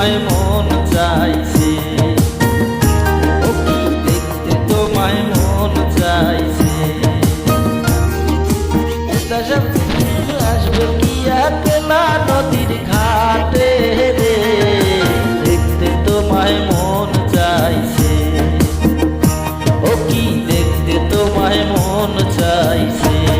চাইছে। ও কি দেখতে তোমায় মন চাইছে। আসবে কি একলা নদীর ঘাটে রে? দেখতে তোমায় মন চাইছে। ও কি দেখতে তোমায় মন চাইছে?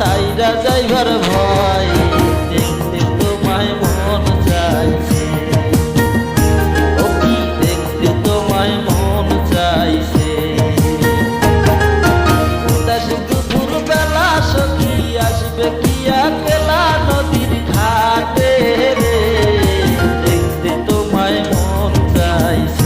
সাইরা যাইবার ভয় দেখতে তোমায় মন চাইছে। ও কি দেখতে তোমায় মন চাইছে। উদাস দুপুর বেলা সখী আসবে কি একলা নদীর ঘাটে দেখতে তোমায় মন চাইছে।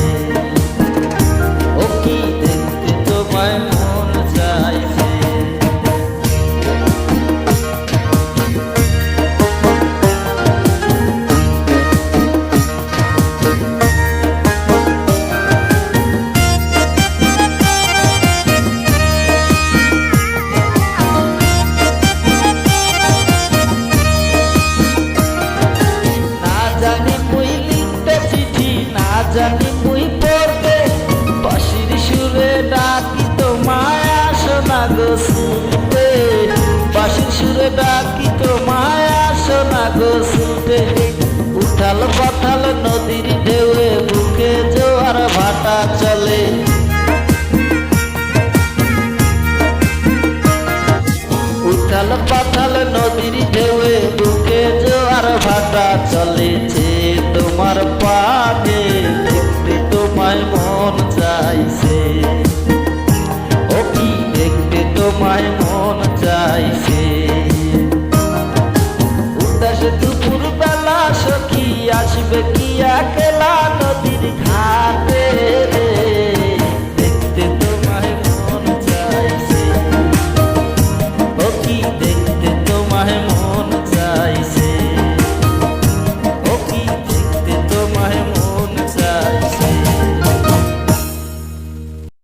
লিখতে চিঠি না জানি মুই পড়তে বাঁশির সুরে ডাকি তোমায় আসো না গো শুনতে বাঁশির সুরে ডাকি তোমায় আসো না গো শুনতে উঠাল পাথাল নদীর ঢেউয়ে বুকে জোয়ার ভাটা চলে। উঠাল পাথাল নদীর ঢেউয়ে বুকে জোয়ার ভাটা চলেছে তোমার পাতে দেখতে তোমায় মন চাইছে। ও কি দেখতে তোমায় মন চাইছে? উদাস দুপুর বেলা সখী আসবে কি একে